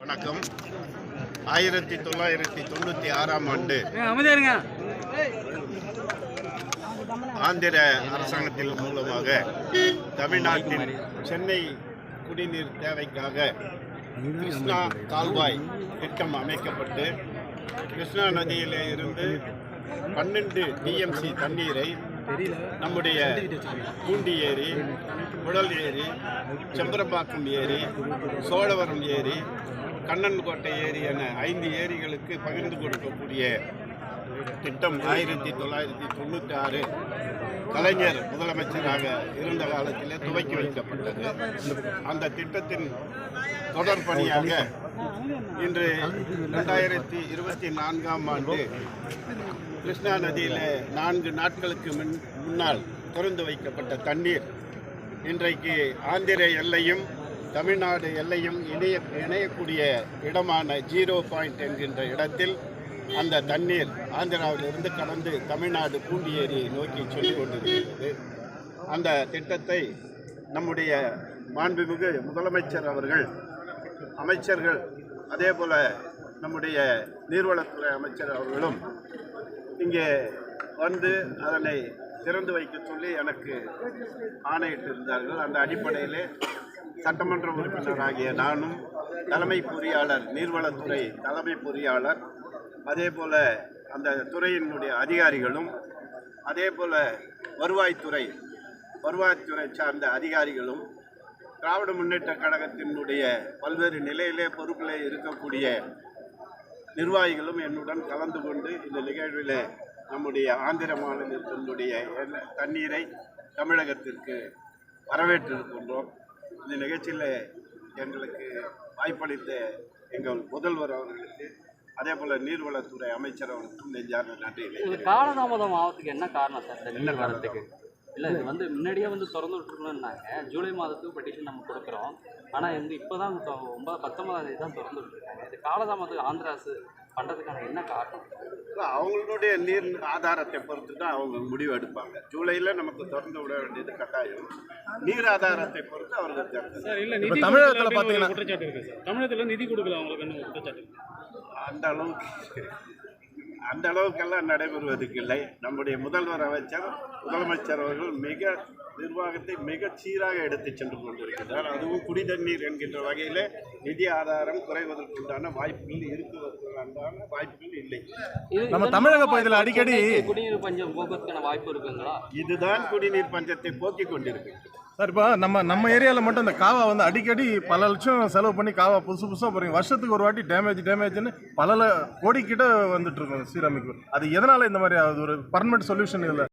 வணக்கம். ஆயிரத்தி தொள்ளாயிரத்தி தொண்ணூற்றி ஆறாம் ஆண்டு ஆந்திர அரசாங்கத்தின் மூலமாக தமிழ்நாட்டின் சென்னை குடிநீர் தேவைக்காக கிருஷ்ணா கால்வாய் திட்டம் அமைக்கப்பட்டு கிருஷ்ணா நதியிலே இருந்து பன்னெண்டு டிஎம்சி தண்ணீரை நம்முடைய பூண்டி ஏரி குடல் ஏரி செம்பரம்பாக்கம் ஏரி சோழவரம் ஏரி கண்ணன்கோட்டை ஏரி என ஐந்து ஏரிகளுக்கு பகிர்ந்து கொடுக்கக்கூடிய திட்டம் ஆயிரத்தி தொள்ளாயிரத்தி தொண்ணூற்றி ஆறு கலைஞர் முதலமைச்சராக இருந்த காலத்திலே துவக்கி வைக்கப்பட்டது. அந்த திட்டத்தின் தொடர் பணியாக இன்று ரெண்டாயிரத்தி இருபத்தி நான்காம் ஆண்டு கிருஷ்ணா நதியில் நான்கு நாட்களுக்கு முன் முன்னால் திறந்து வைக்கப்பட்ட தண்ணீர் இன்றைக்கு ஆந்திர எல்லையும் தமிழ்நாடு எல்லையும் இணைய இணையக்கூடிய இடமான ஜீரோ பாயிண்ட் என்கின்ற இடத்தில் அந்த தண்ணீர் ஆந்திராவிலிருந்து கடந்து தமிழ்நாடு பூண்டி ஏரியை நோக்கி சொல்லிக் கொண்டிருக்கிறது. அந்த திட்டத்தை நம்முடைய மாண்புமிகு முதலமைச்சர் அவர்கள் அமைச்சர்கள் அதே போல் நம்முடைய நீர்வளத்துறை அமைச்சர் அவர்களும் இங்கே வந்து அதனை திறந்து வைக்க சொல்லி எனக்கு ஆணையிட்டிருந்தார்கள். அந்த அடிப்படையிலே சட்டமன்ற உறுப்பினராகிய நானும் தலைமை பொறியாளர் நீர்வளத்துறை தலைமை பொறியாளர் அதே போல் அந்த துறையினுடைய அதிகாரிகளும் அதே போல் வருவாய்த்துறை வருவாய்த்துறை சார்ந்த அதிகாரிகளும் திராவிட முன்னேற்ற கழகத்தினுடைய பல்வேறு நிலையிலே பொறுப்பிலே இருக்கக்கூடிய நிர்வாகிகளும் என்னுடன் கலந்து கொண்டு இந்த நிகழ்வில் நம்முடைய ஆந்திர மாநிலத்தினுடைய தண்ணீரை தமிழகத்திற்கு வரவேற்றிருக்கின்றோம். இந்த நிகழ்ச்சியில் எங்களுக்கு வாய்ப்பளித்த எங்கள் முதல்வர் அவர்களுக்கு அதே போல் நீர்வளத்துறை அமைச்சர் அவர்களுக்கும் நெஞ்சார்ந்த இது காலதாமதம் ஆகிறதுக்கு என்ன காரணம் சார்? நீர் வரத்துக்கு இல்லை இது வந்து முன்னாடியே வந்து திறந்து விட்டுருக்கணும்னாங்க. ஜூலை மாதத்துக்கு பெட்டிஷன் நம்ம கொடுக்குறோம். ஆனால் வந்து இப்போ தான் ஒன்பது பத்தொன்பதாம் தேதி தான் திறந்து விட்டுருக்காங்க. இது காலதாமதம் ஆந்திர அரசு பண்ணுறதுக்கான என்ன காரணம்? இல்ல, அவங்களுடைய நீர் ஆதாரத்தை பொறுத்து தான் அவங்க முடிவு எடுப்பாங்க. ஜூலையில் நமக்கு திறந்து விட வேண்டியது கட்டாயம். நீர் ஆதாரத்தை பொறுத்து அவர்கள் திறந்து சார் இல்ல நிதி தமிழகத்துல பாத்தீங்கன்னா- குற்றச்சாட்டு இருக்கு சார். தமிழகத்துல நிதி கொடுக்கல அவங்களுக்கு என்ன குற்றச்சாட்டு அந்த அளவுக்கு அந்த அளவுக்கெல்லாம் நடைபெறுவதற்கு இல்லை நம்முடைய முதல்வர் அமைச்சர் முதலமைச்சர் அவர்கள் மிக நிர்வாகத்தை மிகச் சீராக எடுத்துச் சென்று கொண்டிருக்கிறார். அதுவும் குடிதண்ணீர் என்கின்ற வகையில் நிதி ஆதாரம் குறைவதற்குண்டான வாய்ப்புகள் இருக்குவதற்குண்டான வாய்ப்புகள் இல்லை. நம்ம தமிழக பகுதியில் அடிக்கடி- குடிநீர் பஞ்சம் போக்குவரத்துக்கான வாய்ப்பு இருக்குங்களா? இதுதான் குடிநீர் பஞ்சத்தை போக்கிக் கொண்டிருக்கிறது சார் இப்போ நம்ம நம்ம ஏரியாவில் மட்டும் இந்த காவா வந்து அடிக்கடி பல லட்சம் செலவு பண்ணி காவா புதுசு புதுசாக போகிறீங்க வருஷத்துக்கு ஒரு வாட்டி டேமேஜ் டேமேஜ்னு பல கோடிக்கிட்ட கோடி கிட்ட வந்துட்டு இருக்கோம் சீரமைப்பு. அது எதனால் இந்த மாதிரி ஆகுது? ஒரு பர்மனெண்ட் சொல்யூஷன் இல்லை.